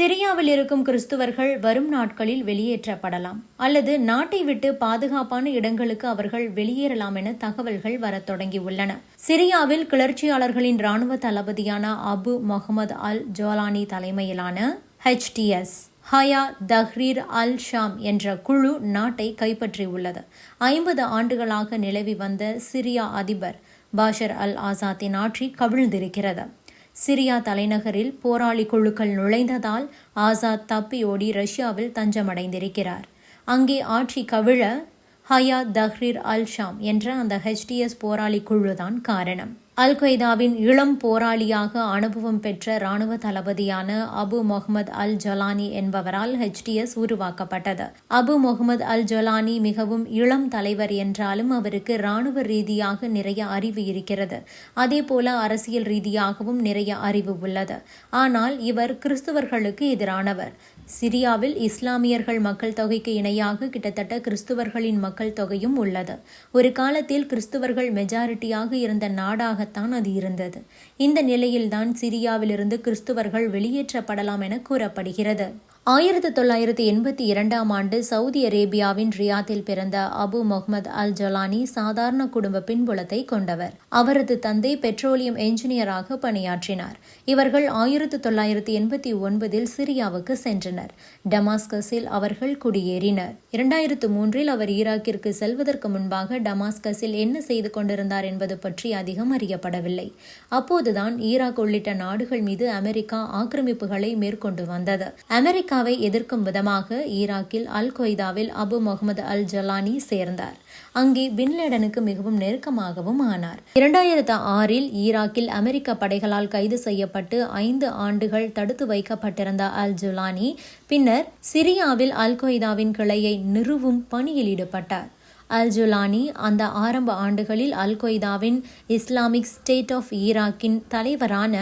சிரியாவில் இருக்கும் கிறிஸ்துவர்கள் வரும் நாட்களில் வெளியேற்றப்படலாம் அல்லது நாட்டை விட்டு பாதுகாப்பான இடங்களுக்கு அவர்கள் வெளியேறலாம் என தகவல்கள் வரத் தொடங்கியுள்ளன. சிரியாவில் கிளர்ச்சியாளர்களின் ராணுவ தளபதியான அபு முகமது அல் ஜோலானி தலைமையிலான HTS Hayat Tahrir al Sham என்ற குழு நாட்டை கைப்பற்றியுள்ளது. ஐம்பது ஆண்டுகளாக நிலவி வந்த சிரியா அதிபர் பாஷர் அல் ஆசாத்தின் ஆட்சி கவிழ்ந்திருக்கிறது. சிரியா தலைநகரில் போராளி குழுக்கள் நுழைந்ததால் ஆசாத் தப்பியோடி ரஷ்யாவில் தஞ்சமடைந்திருக்கிறார். அங்கே ஆட்சி கவிழ ஹயா தஹ்ரீர் அல் ஷாம் என்ற அந்த ஹெச்டிஎஸ் போராளி குழுதான் காரணம். அல் கொய்தாவின் இளம் போராளியாக அனுபவம் பெற்ற இராணுவ தளபதியான அபு முகமது அல் ஜலானி என்பவரால் ஹெச்டிஎஸ் உருவாக்கப்பட்டது. அபு முகமது அல் ஜலானி மிகவும் இளம் தலைவர் என்றாலும் அவருக்கு இராணுவ ரீதியாக நிறைய அறிவு இருக்கிறது. அதே போல அரசியல் ரீதியாகவும் நிறைய அறிவு உள்ளது. ஆனால் இவர் கிறிஸ்துவர்களுக்கு எதிரானவர். சிரியாவில் இஸ்லாமியர்கள் மக்கள் தொகைக்கு இணையாக கிட்டத்தட்ட கிறிஸ்துவர்களின் மக்கள் தொகையும் உள்ளது. ஒரு காலத்தில் கிறிஸ்துவர்கள் மெஜாரிட்டியாக இருந்த நாடாக நாடாகத்தான் அது இருந்தது. இந்த நிலையில்தான் சிரியாவிலிருந்து கிறிஸ்துவர்கள் வெளியேற்றப்படலாம் என கூறப்படுகிறது. ஆயிரத்தி தொள்ளாயிரத்தி எண்பத்தி இரண்டாம் ஆண்டு சவுதி அரேபியாவின் ரியாத்தில் பிறந்த அபு முகமது அல் ஜலானி சாதாரண குடும்ப பின்புலத்தை கொண்டவர். அவரது தந்தை பெட்ரோலியம் என்ஜினியராக பணியாற்றினார். இவர்கள் ஆயிரத்தி தொள்ளாயிரத்தி எண்பத்தி ஒன்பதில் சிரியாவுக்கு சென்றனர். டமாஸ்கஸில் அவர்கள் குடியேறினர். இரண்டாயிரத்து மூன்றில் அவர் ஈராக்கிற்கு செல்வதற்கு முன்பாக டமாஸ்கஸில் என்ன செய்து கொண்டிருந்தார் என்பது பற்றி அதிகம் அறியப்படவில்லை. அப்போதுதான் ஈராக் உள்ளிட்ட நாடுகள் மீது அமெரிக்கா ஆக்கிரமிப்புகளை மேற்கொண்டு வந்தது. அமெரிக்காவை எதிர்க்கும் விதமாக ஈராக்கில் அல் கொய்தாவில் அபு முகமது அல் ஜலானி சேர்ந்தார். அங்கே பின்லேடனுக்கு மிகவும் நெருக்கமாகவும் ஆனார். இரண்டாயிரத்து ஆறில் ஈராக்கில் அமெரிக்க படைகளால் கைது செய்யப்பட்டு ஐந்து ஆண்டுகள் தடுத்து வைக்கப்பட்டிருந்த அல் ஜுலானி பின்னர் சிரியாவில் அல் கொய்தாவின் கிளையை நிறுவும் பணியில் ஈடுபட்டார். அல் ஜுலானி அந்த ஆரம்ப ஆண்டுகளில் அல் கொய்தாவின் இஸ்லாமிக் ஸ்டேட் ஆஃப் ஈராக்கின் தலைவரான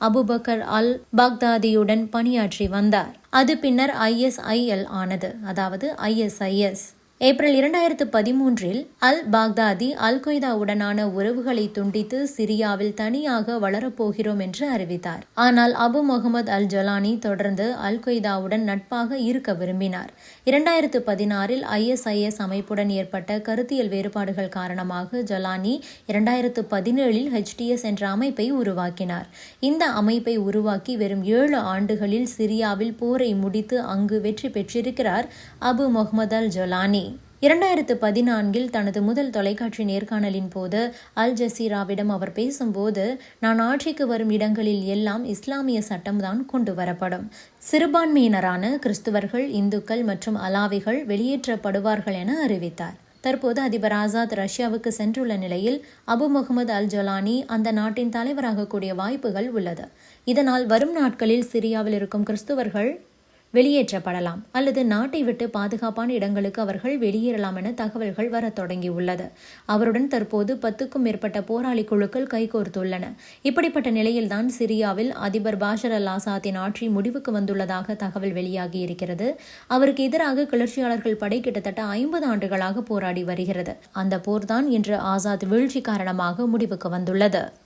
அபுபக்கர் அல் பாக்தாதியுடன் பணியாற்றி வந்தார். அது பின்னர் ஐஎஸ்ஐஎல் ஆனது. அதாவது ஐஎஸ்ஐஎஸ் ஏப்ரல் இரண்டாயிரத்து பதிமூன்றில் அல் பாக்தாதி அல் கொய்தாவுடனான உறவுகளை துண்டித்து சிரியாவில் தனியாக வளரப்போகிறோம் என்று அறிவித்தார். ஆனால் அபு முகமது அல் ஜலானி தொடர்ந்து அல் கொய்தாவுடன் நட்பாக இருக்க விரும்பினார். இரண்டாயிரத்து பதினாறில் ஐஎஸ்ஐஎஸ் அமைப்புடன் ஏற்பட்ட கருத்தியல் வேறுபாடுகள் காரணமாக ஜலானி இரண்டாயிரத்து பதினேழில் ஹெச்டிஎஸ் என்ற அமைப்பை உருவாக்கினார். இந்த அமைப்பை உருவாக்கி வெறும் ஏழு ஆண்டுகளில் சிரியாவில் போரை முடித்து அங்கு வெற்றி பெற்றிருக்கிறார் அபு முகமது அல் ஜலானி இரண்டாயிரத்து பதினான்கில் தனது முதல் தொலைக்காட்சி நேர்காணலின் போது அல் ஜசீராவிடம் அவர் பேசும்போது நான் ஆட்சிக்கு வரும் இடங்களில் எல்லாம் இஸ்லாமிய சட்டம்தான் கொண்டு வரப்படும். சிறுபான்மையினரான கிறிஸ்துவர்கள் இந்துக்கள் மற்றும் அலாவிகள் வெளியேற்றப்படுவார்கள் என அறிவித்தார். தற்போது அதிபர் ஆசாத் ரஷ்யாவுக்கு சென்றுள்ள நிலையில் அபு முகமது அல் ஜலானி அந்த நாட்டின் தலைவராகக்கூடிய வாய்ப்புகள் உள்ளது. இதனால் வரும் நாட்களில் சிரியாவில் இருக்கும் கிறிஸ்துவர்கள் வெளியேற்றப்படலாம் அல்லது நாட்டை விட்டு பாதுகாப்பான இடங்களுக்கு அவர்கள் வெளியேறலாம் என தகவல்கள் வரத் தொடங்கியுள்ளது. அவருடன் தற்போது பத்துக்கும் மேற்பட்ட போராளி குழுக்கள் கைகோர்த்துள்ளன. இப்படிப்பட்ட நிலையில்தான் சிரியாவில் அதிபர் பாஷர் அல் ஆசாத்தின் ஆட்சி முடிவுக்கு வந்துள்ளதாக தகவல் வெளியாகி இருக்கிறது. அவருக்கு எதிராக கிளர்ச்சியாளர்கள் படை கிட்டத்தட்ட ஐம்பது ஆண்டுகளாக போராடி வருகிறது. அந்த போர்தான் இன்று ஆசாத் வீழ்ச்சி காரணமாக முடிவுக்கு வந்துள்ளது.